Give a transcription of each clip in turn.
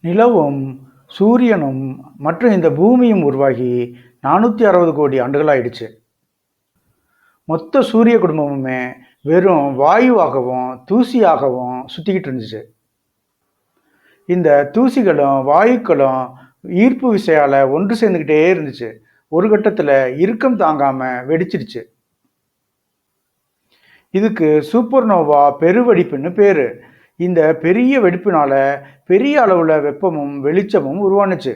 நிலவும் சூரியனும் மற்றும் இந்த பூமியும் உருவாகி நானூற்றி அறுபது கோடி ஆண்டுகளாயிடுச்சு. மொத்த சூரிய குடும்பமுமே வெறும் வாயுவாகவும் தூசியாகவும் சுற்றிக்கிட்டு இருந்துச்சு. இந்த தூசிகளும் வாயுக்களும் ஈர்ப்பு விசையால் ஒன்று சேர்ந்துக்கிட்டே இருந்துச்சு. ஒரு கட்டத்தில் இறுக்கம் தாங்காமல் வெடிச்சிடுச்சு. இதுக்கு சூப்பர்னோவா பெருவெடிப்புன்னு பேர். இந்த பெரிய வெடிப்பினால பெரிய அளவில் வெப்பமும் வெளிச்சமும் உருவானுச்சு.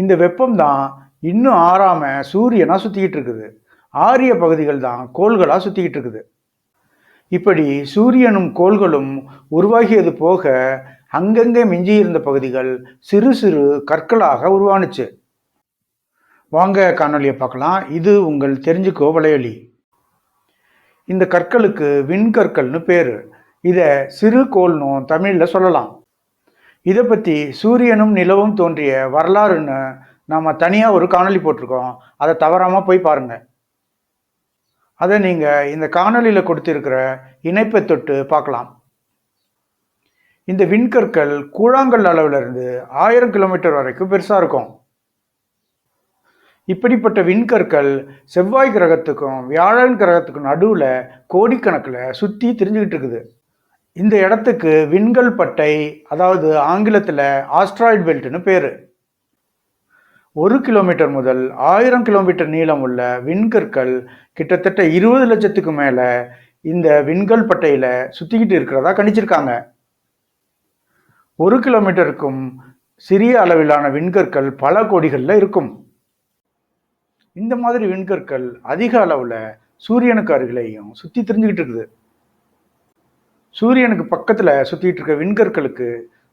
இந்த வெப்பம் தான் இன்னும் ஆறாமல் சூரியனாக சுற்றிக்கிட்டு இருக்குது. ஆரிய பகுதிகள் தான் கோள்களாக சுற்றிக்கிட்டு இருக்குது. இப்படி சூரியனும் கோள்களும் உருவாகியது போக அங்கங்கே மிஞ்சியிருந்த பகுதிகள் சிறு சிறு கற்களாக உருவானுச்சு. வாங்க காணொலியை பார்க்கலாம். இது உங்கள் தெரிஞ்சுக்கோ வளையொலி இந்த கற்களுக்கு விண்கற்கள்னு பேர். இதை சிறு கோள்னும் தமிழில் சொல்லலாம். இதை பற்றி சூரியனும் நிலவும் தோன்றிய வரலாறுன்னு நாம் தனியாக ஒரு காணொளி போட்டிருக்கோம். அதை தவறாமல் போய் பாருங்கள் அதை நீங்கள் இந்த காணொளியில் கொடுத்துருக்கிற இணைப்பை தொட்டு பார்க்கலாம். இந்த விண்கற்கள் கூழாங்கல் அளவிலிருந்து ஆயிரம் கிலோமீட்டர் வரைக்கும் பெருசாக இருக்கும். இப்படிப்பட்ட விண்கற்கள் செவ்வாய் கிரகத்துக்கும் வியாழன் கிரகத்துக்கும் நடுவில் கோடிக்கணக்கில் சுற்றி தெரிஞ்சுக்கிட்டு இருக்குது. இந்த இடத்துக்கு விண்கல் பட்டை அதாவது ஆங்கிலத்தில் ஆஸ்ட்ராய்டு பெல்ட்னு பேர். ஒரு கிலோமீட்டர் முதல் ஆயிரம் கிலோமீட்டர் நீளம் உள்ள விண்கற்கள் கிட்டத்தட்ட இருபது லட்சத்துக்கு மேலே இந்த விண்கல் பட்டையில் சுற்றிக்கிட்டு இருக்கிறதா கணிச்சிருக்காங்க. ஒரு கிலோமீட்டருக்கும் சிறிய அளவிலான விண்கற்கள் பல கோடிகளில் இருக்கும். இந்த மாதிரி விண்கற்கள் அதிக அளவில் சூரியனுக்கு அருகிலேயும் சுற்றி தெரிஞ்சுக்கிட்டு இருக்குது. சூரியனுக்கு பக்கத்தில் சுற்றிட்டு இருக்க விண்கற்களுக்கு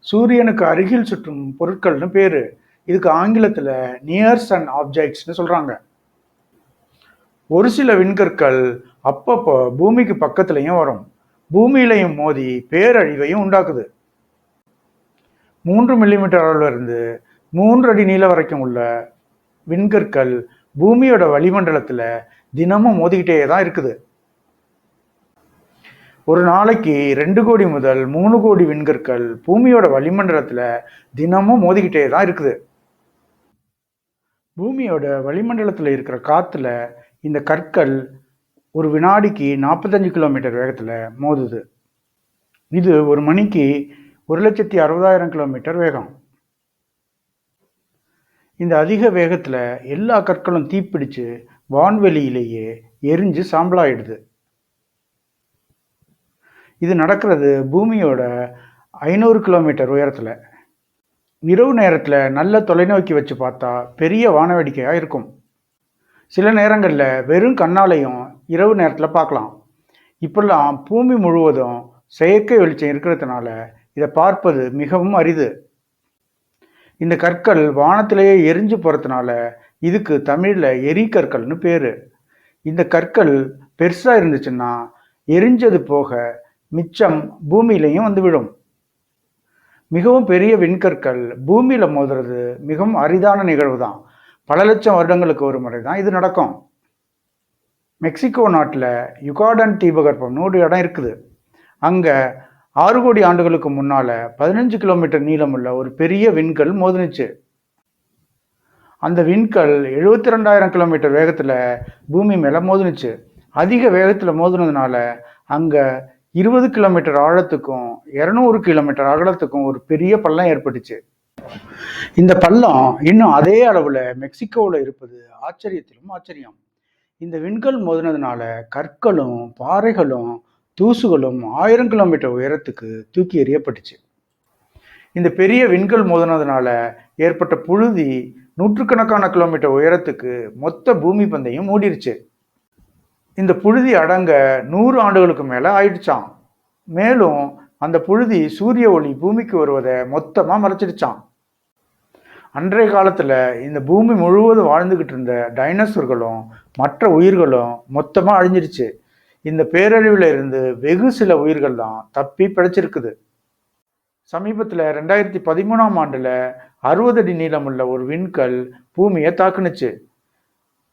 சூரியனுக்கு அருகில் சுற்றும் பொருட்கள்னு பேர். இதுக்கு ஆங்கிலத்தில் நியர் சன் ஆப்ஜெக்ட்ஸ்னு சொல்கிறாங்க ஒரு சில விண்கற்கள் அப்பப்போ பூமிக்கு பக்கத்துலேயும் வரும். பூமியிலையும் மோதி பேரழிவையும் உண்டாக்குது. மூன்று மில்லிமீட்டர் அளவில் இருந்து மூன்று அடி நீளம் வரைக்கும் உள்ள விண்கற்கள் பூமியோட வளிமண்டலத்தில் தினமும் மோதிக்கிட்டே தான் இருக்குது. ஒரு நாளைக்கு ரெண்டு கோடி முதல் மூணு கோடி விண்கற்கள் பூமியோட வளிமண்டலத்தில் தினமும் மோதிக்கிட்டே தான் இருக்குது. பூமியோட வளிமண்டலத்தில் இருக்கிற காற்றுல இந்த கற்கள் ஒரு வினாடிக்கு நாற்பத்தஞ்சு கிலோமீட்டர் வேகத்தில் மோதுது. இது ஒரு மணிக்கு ஒரு லட்சத்தி அறுபதாயிரம் கிலோமீட்டர் வேகம். இந்த அதிக வேகத்தில் எல்லா கற்களும் தீப்பிடிச்சு வான்வெளியிலேயே எரிஞ்சு சாம்பலாயிடுது. இது நடக்கிறது பூமியோட ஐநூறு கிலோமீட்டர் உயரத்தில். இரவு நேரத்தில் நல்ல தொலைநோக்கி வச்சு பார்த்தா பெரிய வானவேடிக்கையாக இருக்கும். சில நேரங்களில் வெறும் கண்ணாலையும் இரவு நேரத்தில் பார்க்கலாம். இப்பெல்லாம் பூமி முழுவதும் செயற்கை வெளிச்சம் இருக்கிறதுனால இதை பார்ப்பது மிகவும் அரிது. இந்த கற்கள் வானத்திலேயே எரிஞ்சு போகிறதுனால இதுக்கு தமிழில் எரிகற்கள்னு பேர். இந்த கற்கள் பெருசாக இருந்துச்சுன்னா எரிஞ்சது போக மிச்சம் பூமியிலையும் வந்து விழும். மிகவும் பெரிய விண்கற்கள் பூமியில் மோதுறது மிகவும் அரிதான நிகழ்வு தான் பல லட்சம் வருடங்களுக்கு ஒரு முறை தான் இது நடக்கும். மெக்சிகோ நாட்டில் யுகாடன் தீபகற்பம்னு ஒரு இடம் இருக்குது. அங்கே ஆறு கோடி ஆண்டுகளுக்கு முன்னால் பதினஞ்சு கிலோமீட்டர் நீளமுள்ள ஒரு பெரிய விண்கல் மோதுனுச்சு. அந்த விண்கல் எழுபத்தி ரெண்டாயிரம் கிலோமீட்டர் வேகத்தில் பூமி மேலே மோதுனுச்சு. அதிக வேகத்தில் மோதுனதுனால அங்கே இருபது கிலோமீட்டர் ஆழத்துக்கும் இரநூறு கிலோமீட்டர் அகலத்துக்கும் ஒரு பெரிய பள்ளம் ஏற்பட்டுச்சு. இந்த பள்ளம் இன்னும் அதே அளவில் மெக்சிகோவில் இருப்பது ஆச்சரியத்திலும் ஆச்சரியம். இந்த விண்கல் மோதினதுனால கற்களும் பாறைகளும் தூசுகளும் ஆயிரம் கிலோமீட்டர் உயரத்துக்கு தூக்கி எறியப்பட்டுச்சு. இந்த பெரிய விண்கல் மோதினதுனால ஏற்பட்ட புழுதி நூற்றுக்கணக்கான கிலோமீட்டர் உயரத்துக்கு மொத்த பூமி பந்தையும் மூடிருச்சு. இந்த புழுதி அடங்க நூறு ஆண்டுகளுக்கு மேலே ஆயிடுச்சான் மேலும் அந்த புழுதி சூரிய ஒளி பூமிக்கு வருவதை மொத்தமாக மறைச்சிடுச்சான் அன்றைய காலத்தில் இந்த பூமி முழுவதும் வாழ்ந்துக்கிட்டு இருந்த டைனோசர்களும் மற்ற உயிர்களும் மொத்தமாக அழிஞ்சிருச்சு இந்த பேரழிவில் இருந்து வெகு சில உயிர்கள் தான் தப்பி பிழைச்சிருக்குது. சமீபத்தில் ரெண்டாயிரத்தி பதிமூணாம் ஆண்டில் அறுபது அடி நீளமுள்ள ஒரு விண்கல் பூமியை தாக்குனுச்சு.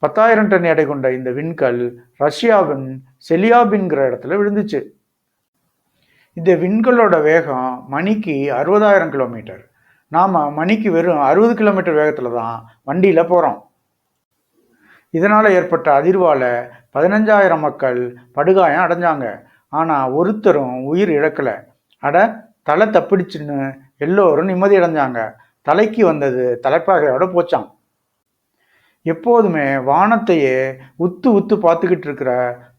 பத்தாயிரம் டன் எடை கொண்ட இந்த விண்கல் ரஷ்யாவின் செலியாபின்கிற இடத்துல விழுந்துச்சு. இந்த விண்கலோட வேகம் மணிக்கு அறுபதாயிரம் கிலோமீட்டர். நாம் மணிக்கு வெறும் அறுபது கிலோமீட்டர் வேகத்தில் தான் வண்டியில் போகிறோம் இதனால் ஏற்பட்ட அதிர்வால் பதினஞ்சாயிரம் மக்கள் படுகாயம் அடைஞ்சாங்க. ஆனால் ஒருத்தரும் உயிர் இழக்கலை. அட தலை தப்பிடுச்சுன்னு எல்லோரும் நிம்மதி அடைஞ்சாங்க. தலைக்கு வந்தது தலைப்பாகையோட போச்சாம். எப்போதுமே வானத்தையே உத்து உத்து பார்த்துக்கிட்டு இருக்கிற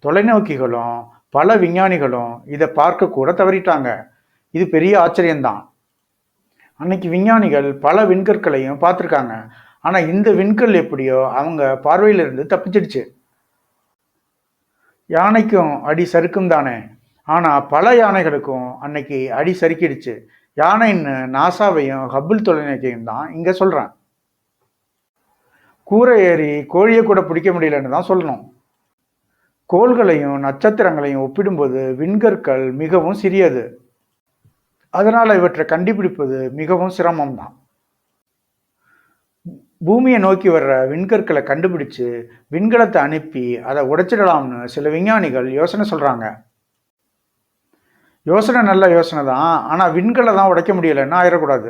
தொலைநோக்கிகளும் பல விஞ்ஞானிகளும் இதை பார்க்க கூட தவறிட்டாங்க. இது பெரிய ஆச்சரியம்தான். அன்னைக்கு விஞ்ஞானிகள் பல விண்கற்களையும் பார்த்துருக்காங்க. ஆனால் இந்த விண்கல் எப்படியோ அவங்க பார்வையிலிருந்து தப்பிச்சிடுச்சு. யானைக்கும் அடி சறுக்கும் தானே. ஆனால் பல யானைகளுக்கும் அன்னைக்கு அடி சறுக்கிடுச்சு. யானைன்னு நாசாவையும் ஹபுல் தொலைநோக்கியும் தான் இங்கே சொல்கிறேன் கூரை ஏறி கோழியை கூட பிடிக்க முடியலன்னு தான் சொல்லணும். கோள்களையும் நட்சத்திரங்களையும் ஒப்பிடும்போது விண்கற்கள் மிகவும் சிறியது. அதனால் இவற்றை கண்டுபிடிப்பது மிகவும் சிரமம்தான். பூமியை நோக்கி வர்ற விண்கற்களை கண்டுபிடிச்சு விண்கலத்தை அனுப்பி அதை உடைச்சிடலாம்னு சில விஞ்ஞானிகள் யோசனை சொல்கிறாங்க யோசனை நல்ல யோசனை தான் ஆனால் விண்கலை தான் உடைக்க முடியலைன்னு ஆயிடக்கூடாது